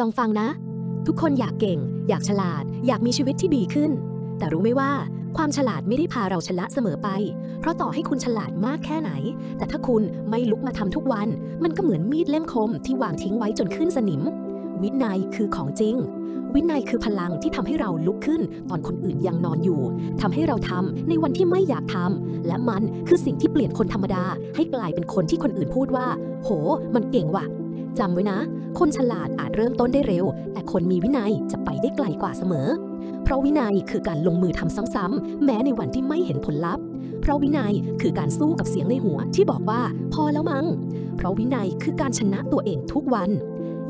ลองฟังนะ ทุกคนอยากเก่ง อยากฉลาด อยากมีชีวิตที่ดีขึ้น แต่รู้ไหมว่า ความฉลาดไม่ได้พาเราชนะเสมอไป เพราะต่อให้คุณฉลาดมากแค่ไหน แต่ถ้าคุณไม่ลุกมาทำทุกวัน มันก็เหมือนมีดเล่มคมที่วางทิ้งไว้จนขึ้นสนิม วินัยคือของจริง วินัยคือพลังที่ทำให้เราลุกขึ้น ตอนคนอื่นยังนอนอยู่ทำให้เราทำในวันที่ไม่อยากทำและมันคือสิ่งที่เปลี่ยนคนธรรมดา ให้กลายเป็นคนที่คนอื่นพูดว่า โห มันเก่งว่ะ จำไว้นะ คนฉลาดอาจเริ่มต้นได้เร็ว แต่คนมีวินัยจะไปได้ไกลกว่าเสมอ เพราะวินัยคือการลงมือทำซ้ำๆ แม้ในวันที่ไม่เห็นผลลัพธ์ เพราะวินัยคือการสู้กับเสียงในหัวที่บอกว่าพอแล้วมั้ง เพราะวินัยคือการชนะตัวเองทุกวัน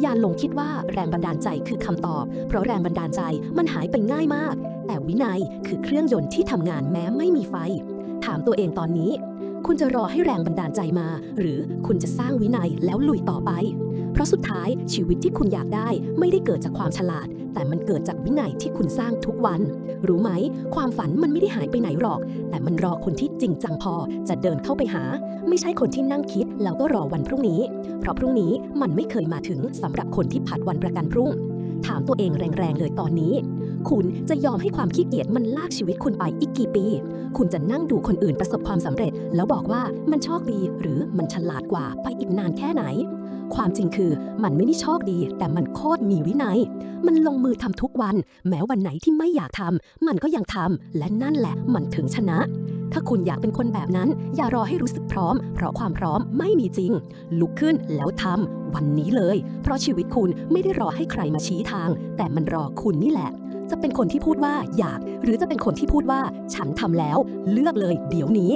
อย่าหลงคิดว่าแรงบันดาลใจคือคำตอบ เพราะแรงบันดาลใจมันหายไปง่ายมาก แต่วินัยคือเครื่องยนต์ที่ทำงานแม้ไม่มีไฟ ถามตัวเองตอนนี้ คุณจะรอให้แรงบันดาลใจมา หรือคุณจะสร้างวินัยแล้วลุยต่อไป เพราะสุดท้ายชีวิตที่คุณอยากได้ไม่ได้เกิดจากความฉลาด แต่มันเกิดจากวินัยที่คุณสร้างทุกวัน รู้ไหม ความฝันมันไม่ได้หายไปไหนหรอก แต่มันรอคนที่จริงจังพอจะเดินเข้าไปหา ไม่ใช่คนที่นั่งคิดแล้วก็รอวันพรุ่งนี้ เพราะพรุ่งนี้มันไม่เคยมาถึงสำหรับคนที่ผัดวันประกันพรุ่ง ถามตัวเองแรงๆเลยตอนนี้ คุณจะยอมให้ความขี้เกียจมันลากชีวิตคุณไปอีกกี่ปี คุณจะนั่งดูคนอื่นประสบความสำเร็จ แล้วบอกว่ามันโชคดีหรือมันฉลาดกว่าไปอีกนานแค่ไหน ความจริงคือมันไม่ได้โชคดี แต่มันโคตรมีวินัย มันลงมือทำทุกวัน แม้วันไหนที่ไม่อยากทำมันก็ยังทำและนั่นแหละมันถึงชนะถ้าคุณอยากเป็นคนแบบนั้น อย่ารอให้รู้สึกพร้อม เพราะความพร้อมไม่มีจริง ลุกขึ้นแล้วทำวันนี้เลย เพราะชีวิตคุณไม่ได้รอให้ใครมาชี้ทาง แต่มันรอคุณนี่แหละ จะเป็นคนที่พูดว่าอยาก หรือจะเป็นคนที่พูดว่า ฉันทำแล้ว เลือกเลย เดี๋ยวนี้